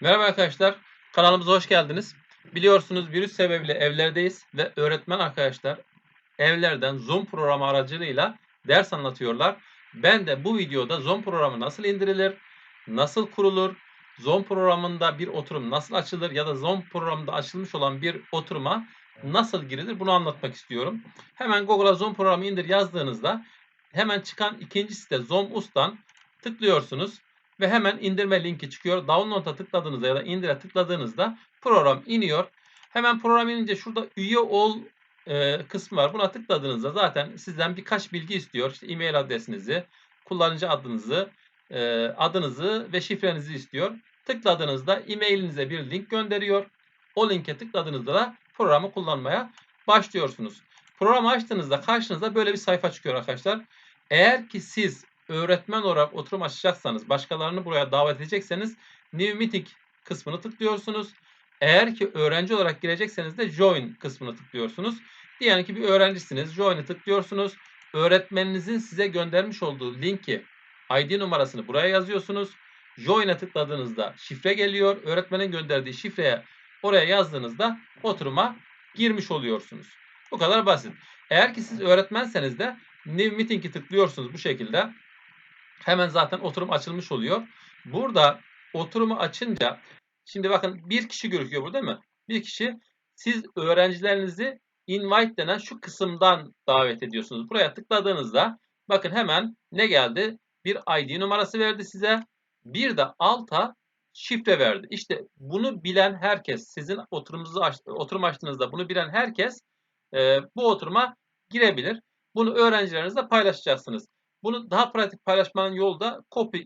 Merhaba arkadaşlar, kanalımıza hoş geldiniz. Biliyorsunuz virüs sebebiyle evlerdeyiz ve öğretmen arkadaşlar evlerden Zoom programı aracılığıyla ders anlatıyorlar. Ben de bu videoda Zoom programı nasıl indirilir, nasıl kurulur, Zoom programında bir oturum nasıl açılır ya da Zoom programında açılmış olan bir oturuma nasıl girilir bunu anlatmak istiyorum. Hemen Google'a Zoom programı indir yazdığınızda hemen çıkan ikinci site Zoom Us'tan tıklıyorsunuz ve hemen indirme linki çıkıyor. Download'a tıkladığınızda ya da indire tıkladığınızda program iniyor. Hemen program inince şurada üye ol e, kısmı var. Buna tıkladığınızda zaten sizden birkaç bilgi istiyor. İşte e-mail adresinizi, kullanıcı adınızı, e, adınızı ve şifrenizi istiyor. Tıkladığınızda e-mailinize bir link gönderiyor. O linke tıkladığınızda da programı kullanmaya başlıyorsunuz. Programı açtığınızda karşınıza böyle bir sayfa çıkıyor arkadaşlar. Eğer ki siz öğretmen olarak oturum açacaksanız, başkalarını buraya davet edecekseniz New Meeting kısmını tıklıyorsunuz. Eğer ki öğrenci olarak girecekseniz de Join kısmını tıklıyorsunuz. Diyelim ki bir öğrencisiniz. Join'i tıklıyorsunuz. Öğretmeninizin size göndermiş olduğu linki, ID numarasını buraya yazıyorsunuz. Join'e tıkladığınızda şifre geliyor. Öğretmenin gönderdiği şifreye oraya yazdığınızda oturuma girmiş oluyorsunuz. Bu kadar basit. Eğer ki siz öğretmenseniz de New Meeting'i tıklıyorsunuz bu şekilde. Hemen zaten oturum açılmış oluyor. Burada oturumu açınca şimdi bakın bir kişi gözüküyor burada değil mi? Bir kişi siz öğrencilerinizi invite denen şu kısımdan davet ediyorsunuz. Buraya tıkladığınızda bakın hemen ne geldi? Bir ID numarası verdi size. Bir de alta şifre verdi. İşte bunu bilen herkes, sizin oturumunuzu aç, oturum açtığınızda bunu bilen herkes e, bu oturuma girebilir. Bunu öğrencilerinizle paylaşacaksınız. Bunu daha pratik paylaşmanın yolu da copy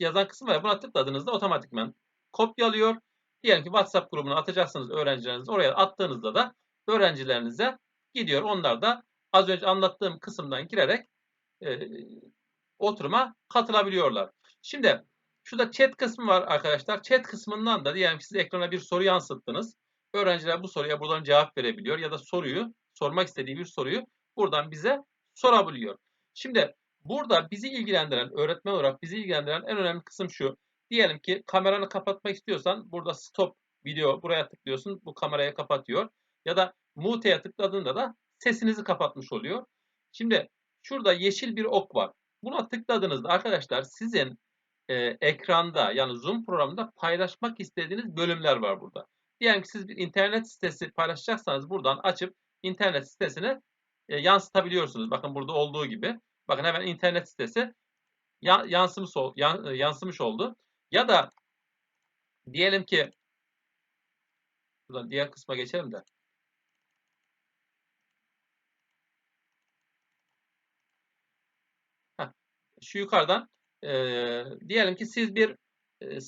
yazan kısım var. Buna tıkladığınızda otomatikman kopyalıyor. Diyelim ki WhatsApp grubuna atacaksınız öğrencilerinizi. Oraya attığınızda da öğrencilerinize gidiyor. Onlar da az önce anlattığım kısımdan girerek e, oturuma katılabiliyorlar. Şimdi şurada chat kısmı var arkadaşlar. Chat kısmından da diyelim ki siz ekrana bir soru yansıttınız. Öğrenciler bu soruya buradan cevap verebiliyor ya da soruyu, sormak istediği bir soruyu buradan bize sorabiliyor. Şimdi burada bizi ilgilendiren, öğretmen olarak bizi ilgilendiren en önemli kısım şu. Diyelim ki kameranı kapatmak istiyorsan burada stop video buraya tıklıyorsun. Bu kamerayı kapatıyor. Ya da mute'ye tıkladığında da sesinizi kapatmış oluyor. Şimdi şurada yeşil bir ok var. Buna tıkladığınızda arkadaşlar sizin e, ekranda yani Zoom programında paylaşmak istediğiniz bölümler var burada. Diyelim ki siz bir internet sitesi paylaşacaksanız buradan açıp internet sitesini e, yansıtabiliyorsunuz. Bakın burada olduğu gibi. Bakın hemen internet sitesi yansımış, yansımış oldu. Ya da diyelim ki buradan diğer kısma geçelim de. Şu yukarıdan e, diyelim ki siz bir e,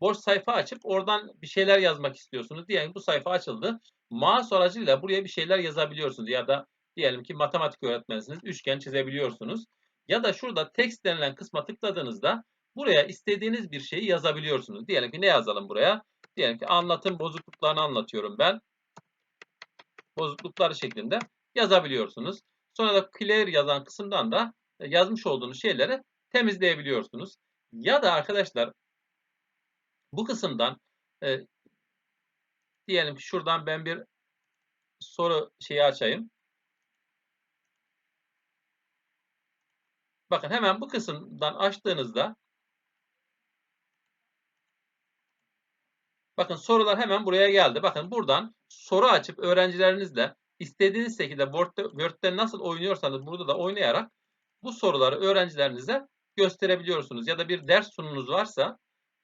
boş sayfa açıp oradan bir şeyler yazmak istiyorsunuz. Diyelim bu sayfa açıldı. Mouse aracıyla buraya bir şeyler yazabiliyorsunuz ya da diyelim ki matematik öğretmensiniz. Üçgen çizebiliyorsunuz. Ya da şurada text denilen kısma tıkladığınızda buraya istediğiniz bir şeyi yazabiliyorsunuz. Diyelim ki ne yazalım buraya? Diyelim ki anlatım bozukluklarını anlatıyorum ben. Bozuklukları şeklinde yazabiliyorsunuz. Sonra da clear yazan kısımdan da yazmış olduğunuz şeyleri temizleyebiliyorsunuz. Ya da arkadaşlar bu kısımdan e, diyelim ki şuradan ben bir soru şeyi açayım. Bakın hemen bu kısımdan açtığınızda bakın sorular hemen buraya geldi. Bakın buradan soru açıp öğrencilerinizle istediğiniz şekilde Word'de, nasıl oynuyorsanız burada da oynayarak bu soruları öğrencilerinize gösterebiliyorsunuz. Ya da bir ders sunumunuz varsa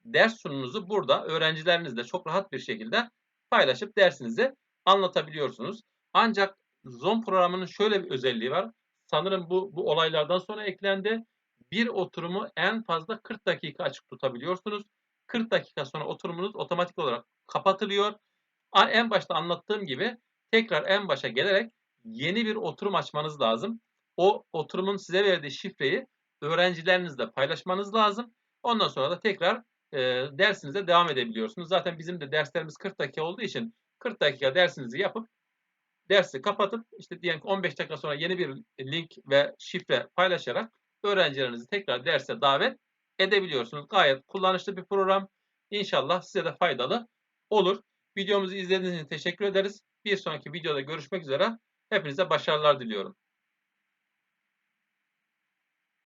ders sunununuzu burada öğrencilerinizle çok rahat bir şekilde paylaşıp dersinizi anlatabiliyorsunuz. Ancak Zoom programının şöyle bir özelliği var. Sanırım bu, bu olaylardan sonra eklendi. Bir oturumu en fazla 40 dakika açık tutabiliyorsunuz. 40 dakika sonra oturumunuz otomatik olarak kapatılıyor. En başta anlattığım gibi tekrar en başa gelerek yeni bir oturum açmanız lazım. O oturumun size verdiği şifreyi öğrencilerinizle paylaşmanız lazım. Ondan sonra da tekrar e, dersinize devam edebiliyorsunuz. Zaten bizim de derslerimiz 40 dakika olduğu için 40 dakika dersinizi yapıp dersi kapatıp işte diyelim ki 15 dakika sonra yeni bir link ve şifre paylaşarak öğrencilerinizi tekrar derse davet edebiliyorsunuz. Gayet kullanışlı bir program. İnşallah size de faydalı olur. Videomuzu izlediğiniz için teşekkür ederiz. Bir sonraki videoda görüşmek üzere. Hepinize başarılar diliyorum.